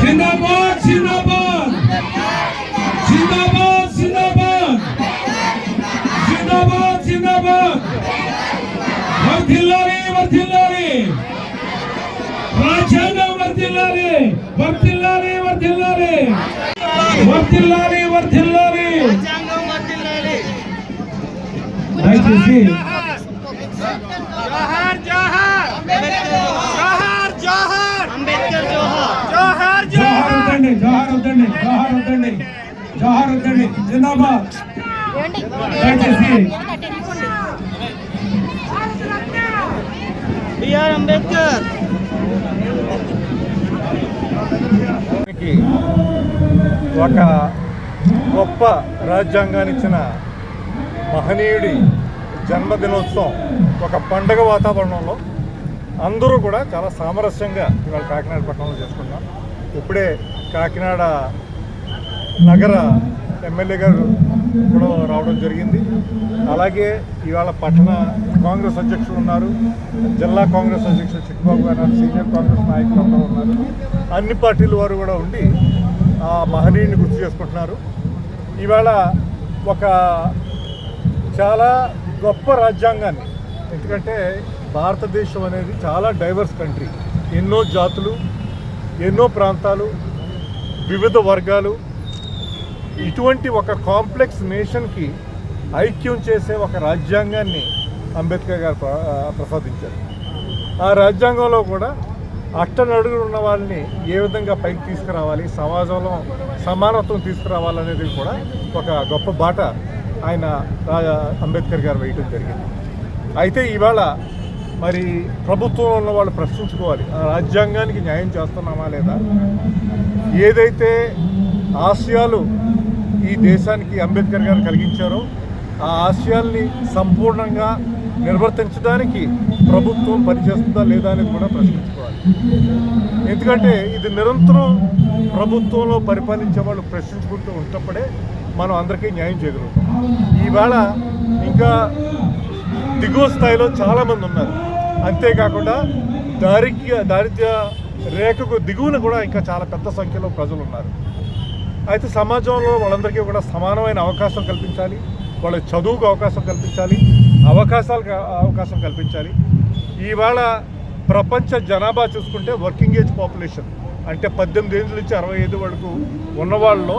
జిందాబాద్ జిందాబాద్. జిందాబాద్ జిందాబాద్. జిందాబాద్ జిందాబాద్. వర్ధిల్లాలి వర్ధిల్లాలి. రాజ్యాంగం వర్ధిల్లాలి వర్ధిల్లాలి వర్ధిల్లాలి. వర్ధిల్లాలి. దయచేసి జోహార్ జోహార్ జోహార్ జోహార్ అంబేద్కర్ జోహార్ జోహార్ జోహార్ వద్దండి జోహార్ వద్దండి జోహార్ వద్దండి జోహార్ వద్దండి జిందాబాద్! దయచేసి బిఆర్ అంబేద్కర్! కి ఒక గొప్ప రాజ్యాంగాన్ని ఇచ్చిన మహనీయుడి జన్మదినోత్సవం ఒక పండగ వాతావరణంలో అందరూ కూడా చాలా సామరస్యంగా ఇవాళ కాకినాడ పట్టణంలో చేసుకున్నాం ఇప్పుడే కాకినాడ నగర ఎమ్మెల్యే గారు కూడా రావడం జరిగింది. అలాగే ఇవాళ పట్టణ కాంగ్రెస్ అధ్యక్షులు ఉన్నారు. జిల్లా కాంగ్రెస్ అధ్యక్షులు చిట్టుబాబు గారు సీనియర్ కాంగ్రెస్ నాయకులు అందరూ ఉన్నారు. అన్ని పార్టీల వారు కూడా ఉండి ఆ మహనీయుని గుర్తు చేసుకుంటున్నారు. ఇవాళ ఒక చాలా గొప్ప రాజ్యాంగాన్ని. ఎందుకంటే భారతదేశం అనేది చాలా డైవర్స్ కంట్రీ ఎన్నో జాతులు ఎన్నో ప్రాంతాలు వివిధ వర్గాలు. ఇటువంటి ఒక కాంప్లెక్స్ నేషన్కి ఐక్యం చేసే ఒక రాజ్యాంగాన్ని అంబేద్కర్ గారు ప్ర- ప్రసాదించారు. ఆ రాజ్యాంగంలో కూడా అట్టనడుగులు ఉన్న వాళ్ళని ఏ విధంగా పైకి తీసుకురావాలి సమాజంలో సమానత్వం తీసుకురావాలనేది కూడా ఒక గొప్ప బాట ఆయన రా- అంబేద్కర్ గారు వేయటం జరిగింది. అయితే ఇవాళ మరి ప్రభుత్వంలో ఉన్న వాళ్ళు ప్రశ్నించుకోవాలి ఆ రాజ్యాంగానికి న్యాయం చేస్తున్నామా లేదా? ఏదైతే ఆశయాలు ఈ దేశానికి అంబేద్కర్ గారు కలిగించారో ఆ ఆశయాల్ని సంపూర్ణంగా నిర్వర్తించడానికి ప్రభుత్వం పనిచేస్తుందా లేదా అనేది కూడా ప్రశ్నించుకోవాలి. ఎందుకంటే ఇది నిరంతరం ప్రభుత్వంలో పరిపాలించే వాళ్ళు ప్రశ్నించుకుంటూ ఉన్నప్పుడే మనం అందరికీ న్యాయం చేయగలుగుతాం ఈవేళ ఇంకా దిగువ స్థాయిలో చాలామంది ఉన్నారు. అంతేకాకుండా దారిద్ర్య దారిద్ర్య రేఖకు దిగువన కూడా ఇంకా చాలా పెద్ద సంఖ్యలో ప్రజలు ఉన్నారు అయితే సమాజంలో వాళ్ళందరికీ కూడా సమానమైన అవకాశం కల్పించాలి. వాళ్ళ చదువుకు అవకాశం కల్పించాలి. అవకాశాలకు అవకాశం కల్పించాలి. ఇవాళ ప్రపంచ జనాభా చూసుకుంటే వర్కింగ్ ఏజ్ పాపులేషన్ అంటే పద్దెనిమిది ఏళ్ళ నుంచి అరవై ఐదు వరకు ఉన్నవాళ్ళలో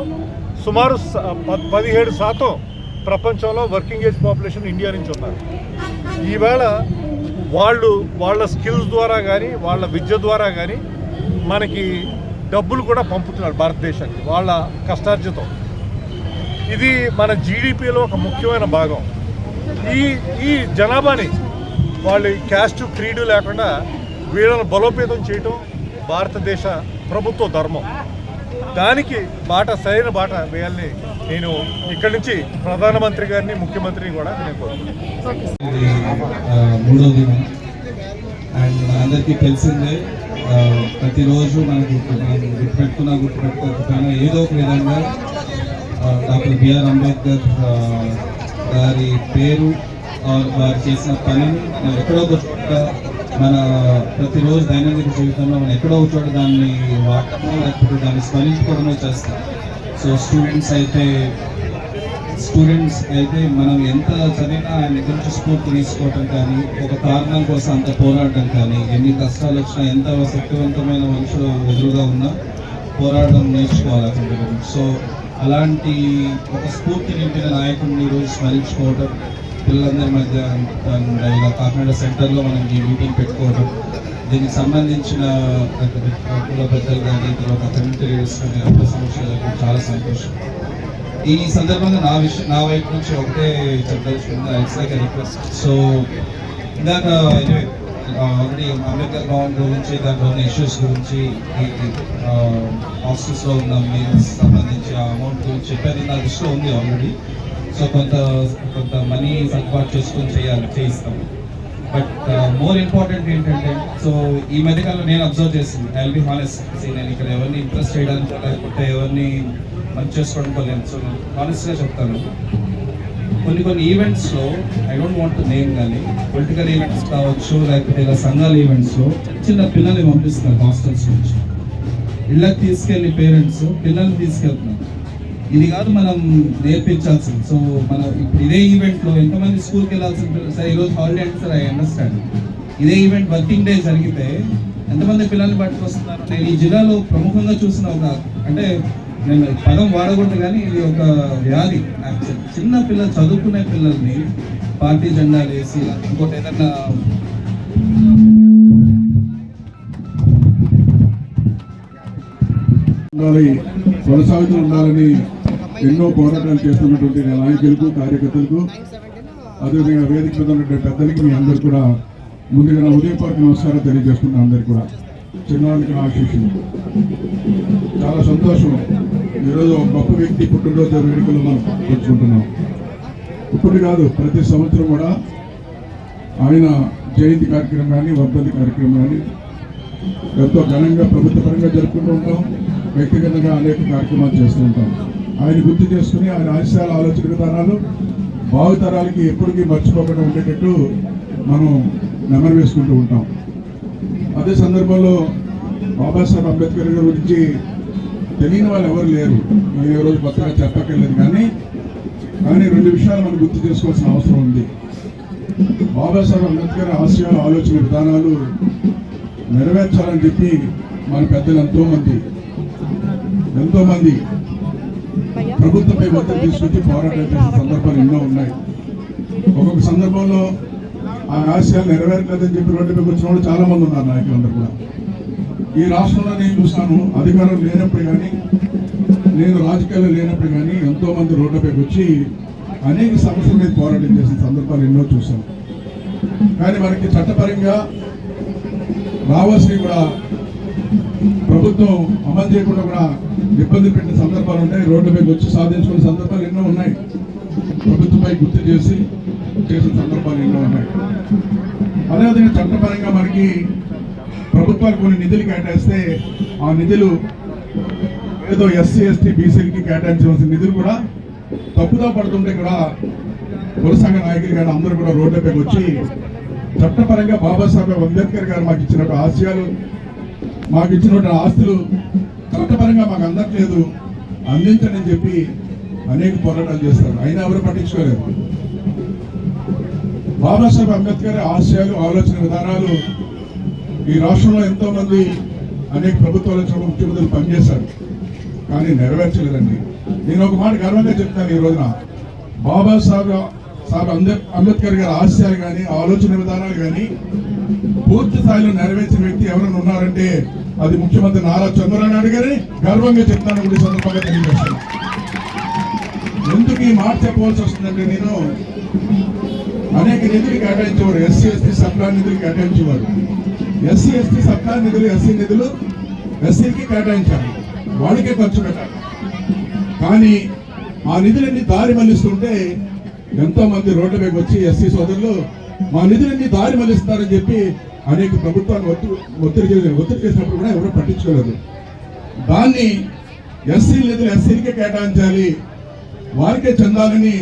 సుమారు స- పదిహేడు శాతం ప్రపంచంలో వర్కింగ్ ఏజ్ పాపులేషన్ ఇండియా నుంచి ఉన్నారు. ఈవేళ వాళ్ళు వాళ్ళ స్కిల్స్ ద్వారా కానీ వాళ్ళ విద్య ద్వారా కానీ మనకి డబ్బులు కూడా పంపుతున్నారు భారతదేశానికి వాళ్ళ కష్టార్జితం. ఇది మన జీడిపిలో ఒక ముఖ్యమైన భాగం. ఈ ఈ జనాభాని వాళ్ళు క్యాస్ట్ క్రీడు లేకుండా వీళ్ళని బలోపేతం చేయటం భారతదేశ ప్రభుత్వ ధర్మం. దానికి బాట సరైన బాట వేయాలని నేను ఇక్కడి నుంచి ప్రధానమంత్రి గారిని ముఖ్యమంత్రిని కూడా నేను కోరుతున్నాను అండ్ మనందరికీ తెలిసిందే ప్రతిరోజు మనకు మనం గుర్తుపెట్టుకున్నా గుర్తుపెట్టుకోకపోయినా ఏదో ఒక విధంగా డాక్టర్ బిఆర్ అంబేద్కర్ గారి పేరు వారు చేసిన పనిని మనం ఎక్కడో మన ప్రతిరోజు దైనందిక జీవితంలో మనం ఎక్కడో చోట దాన్ని వాడటమో లేకపోతే దాన్ని స్మరించుకోవడమో చేస్తాం. సో స్టూడెంట్స్ అయితే స్టూడెంట్స్ అయితే మనం ఎంత చదివినా ఆయన గురించి స్ఫూర్తి తీసుకోవటం కానీ ఒక కారణం కోసం అంత పోరాడటం కానీ ఎన్ని కష్టాలు వచ్చినా ఎంత శక్తివంతమైన మనుషులు ఎదురుగా ఉన్నా పోరాడడం నేర్చుకోవాలి అతని సో అలాంటి ఒక స్ఫూర్తి నింపిన నాయకుడిని ఈరోజు స్మరించుకోవటం పిల్లలందరి మధ్య అండ్ ఇలా కాకినాడ సెంటర్లో మనం ఈ మీటింగ్ పెట్టుకోవడం దీనికి సంబంధించిన కుల పెద్దలు కానీ తర్వాత కమ్యూనిటీ లీడర్స్ కానీ అందరి సమస్యలు చాలా సంతోషం. ఈ సందర్భంగా నా విషయం నా వైపు నుంచి ఒకటే చెప్పదలుచుకుంది ఇట్స్ లైక్ రిక్వెస్ట్ సో ఇందాక ఆల్రెడీ అంబేద్కర్ భవన్ గురించి దాంట్లో ఉన్న ఇష్యూస్ గురించి ఈ హాస్టల్స్లో ఉన్న మీల్స్ సంబంధించి ఆ అమౌంట్ గురించి చెప్పేది నా దృష్టిలో ఉంది ఆల్రెడీ సో కొంత కొంత మనీ సర్దుబాటు చేసుకొని చేయాలి చేయిస్తాం. బట్ మోర్ ఇంపార్టెంట్ ఏంటంటే సో ఈ మధ్యకాలంలో నేను అబ్జర్వ్ చేసింది ఐ బి హానెస్ట్ నేను ఇక్కడ ఎవరిని ఇంప్రెస్ చేయడానికి లేకపోతే ఎవరిని మంచి చేసుకోవడం సో హానెస్ట్గా చెప్తాను. కొన్ని కొన్ని ఈవెంట్స్లో ఐ డోంట్ వాంట్ నేమ్ కానీ పొలిటికల్ ఈవెంట్స్ కావచ్చు లేకపోతే ఇలా సంఘాల ఈవెంట్స్లో చిన్న పిల్లల్ని పంపిస్తున్నారు హాస్టల్స్ నుంచి. ఇళ్ళకి తీసుకెళ్ళి పేరెంట్స్ పిల్లల్ని తీసుకెళ్తున్నారు. ఇది కాదు మనం నేర్పించాల్సింది. సో మన ఇప్పుడు ఇదే ఈవెంట్లో ఎంతమంది స్కూల్కి వెళ్ళాల్సి సార్ ఈరోజు హాలిడే అంటే సార్ ఐ అండర్స్టాండ్ ఇదే ఈవెంట్ వర్కింగ్ డే జరిగితే ఎంతమంది పిల్లల్ని పట్టుకొస్తున్నారు? నేను ఈ జిల్లాలో ప్రముఖంగా చూసిన ఒక అంటే నేను పదం వాడకూడదు కానీ ఇది ఒక వ్యాధి యాక్చువల్ చిన్న పిల్లలు చదువుకునే పిల్లల్ని పార్టీ జెండాలు వేసి ఇంకోటి ఏదన్నా కొనసాగుతూ ఉండాలని ఎన్నో పోరాటాలు చేస్తున్నటువంటి నాయకులకు కార్యకర్తలకు అదేవిధంగా వేదిక మీద ఉన్నటువంటి పెద్దలకి మీ అందరు కూడా ముందుగా నా ఉదయపూర్వక నమస్కారం తెలియజేస్తున్నాను అందరు కూడా. చిన్నవాళ్ళకి నా ఆశీస్సులు. చాలా సంతోషం. ఈరోజు ఒక గొప్ప వ్యక్తి పుట్టినరోజు వేడుకలు మనం పంచుకుంటున్నాం ఇప్పుడు కాదు ప్రతి సంవత్సరం కూడా ఆయన జయంతి కార్యక్రమం కానీ వర్ధంతి కార్యక్రమం కానీ ఎంతో ఘనంగా ప్రభుత్వ పరంగా జరుపుకుంటూ ఉంటాం. వ్యక్తిగతంగా అనేక కార్యక్రమాలు చేస్తూ ఉంటాం. ఆయన గుర్తు చేసుకుని ఆయన ఆశయాల ఆలోచన విధానాలు భావితరాలకి ఎప్పటికీ మర్చిపోకుండా ఉండేటట్టు మనం నెమరు వేసుకుంటూ ఉంటాం. అదే సందర్భంలో బాబాసాహెబ్ అంబేద్కర్ గారి గురించి తెలియని వాళ్ళు ఎవరు లేరు. నేను ఏ రోజు కొత్తగా చెప్పక్కర్లేదు కానీ కానీ రెండు విషయాలు మనం గుర్తు చేసుకోవాల్సిన అవసరం ఉంది. బాబాసాహెబ్ అంబేద్కర్ ఆశయాలు ఆలోచన విధానాలు నెరవేర్చాలని చెప్పి మన పెద్దలు ఎంతోమంది ఎంతోమంది ప్రభుత్వంపై ఒత్తిడి తీసుకొచ్చి పోరాటం చేసిన సందర్భాలు ఎన్నో ఉన్నాయి. ఒక్కొక్క సందర్భంలో ఆ ఆశయాలు నెరవేరలేదని చెప్పి రోడ్డు మీద వచ్చిన వాళ్ళు చాలా మంది ఉన్నారు నాయకులందరూ కూడా. ఈ రాష్ట్రంలో నేను చూసాను అధికారం లేనప్పుడు కానీ నేను రాజకీయాల్లో లేనప్పుడు కానీ ఎంతో మంది రోడ్లపైకి వచ్చి అనేక సమస్యల మీద పోరాటం చేసిన సందర్భాలు ఎన్నో చూసాను కానీ మనకి చట్టపరంగా రావాల్సినవి కూడా ప్రభుత్వం అమలు చేయకుండా కూడా ఇబ్బంది పెట్టిన సందర్భాలు ఉంటాయి. మీద వచ్చి సాధించుకునే సందర్భాలు ఎన్నో ఉన్నాయి. ప్రభుత్వంపై గుర్తు చేసి చేసిన సందర్భాలు ఎన్నో ఉన్నాయి. అదేవిధంగా చట్టపరంగా మనకి ప్రభుత్వాలు కొన్ని నిధులు కేటాయిస్తే ఆ నిధులు ఏదో ఎస్సీ ఎస్టీ బీసీలకి కేటాయించవలసిన నిధులు కూడా తప్పుదో పడుతుంటే కూడా పురసంఘ నాయకులు కానీ అందరూ కూడా రోడ్లపైకి వచ్చి చట్టపరంగా బాబాసాహెబ్ అంబేద్కర్ గారు మాకు ఇచ్చినటువంటి ఆశయాలు మాకు ఇచ్చినటువంటి ఆస్తులు చట్టపరంగా మాకు అందట్లేదు అందించండి అని చెప్పి అనేక పోరాటాలు చేస్తారు. అయినా ఎవరు పట్టించుకోలేదు. బాబాసాహెబ్ అంబేద్కర్ ఆశయాలు ఆలోచన విధానాలు ఈ రాష్ట్రంలో ఎంతో మంది అనేక ప్రభుత్వాల ముఖ్యమంత్రులు పనిచేశారు. కానీ నెరవేర్చలేదండి. నేను ఒక మాట గర్వంగా చెప్తాను ఈ రోజున. బాబాసాహెబ్ సార్ అంబేద్కర్ గారి ఆశయాలు కానీ ఆలోచన విధానాలు కానీ పూర్తి స్థాయిలో నెరవేర్చిన వ్యక్తి ఎవరైనా ఉన్నారంటే అది ముఖ్యమంత్రి నారా చంద్రబాబు నాయుడు గారి. గర్వంగా చెప్తాను కూడా సందర్భంగా తెలియజేస్తాను ఎందుకు ఈ మాట చెప్పవలసి వస్తుందంటే నేను అనేక నిధులు కేటాయించేవారు ఎస్సీ ఎస్టీ సప్లా నిధులు కేటాయించేవారు. ఎస్సీ ఎస్టీ సప్లా నిధులు ఎస్సీ నిధులు ఎస్సీకి కేటాయించాలి. వాళ్ళకే ఖర్చు పెట్టాలి. కానీ ఆ నిధులన్నీ దారి మళ్ళిస్తుంటే ఎంతో మంది రోడ్ల మీద వచ్చి ఎస్సీ సోదరులు మా నిధులన్నీ దారి మళ్ళిస్తారని చెప్పి అనేక ప్రభుత్వాన్ని ఒత్తిడి ఒత్తిడి చేసి ఒత్తిడి చేసినప్పుడు కూడా ఎవరు పట్టించుకోలేదు. దాన్ని ఎస్సీ నిధులు ఎస్సీలకే కేటాయించాలి. వారికే చెందాలని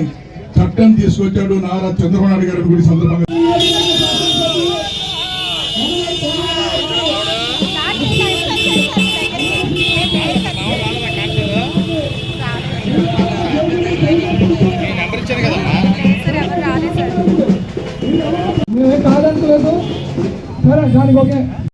చట్టం తీసుకొచ్చాడు నారా చంద్రబాబు నాయుడు గారి కూడా సందర్భంగా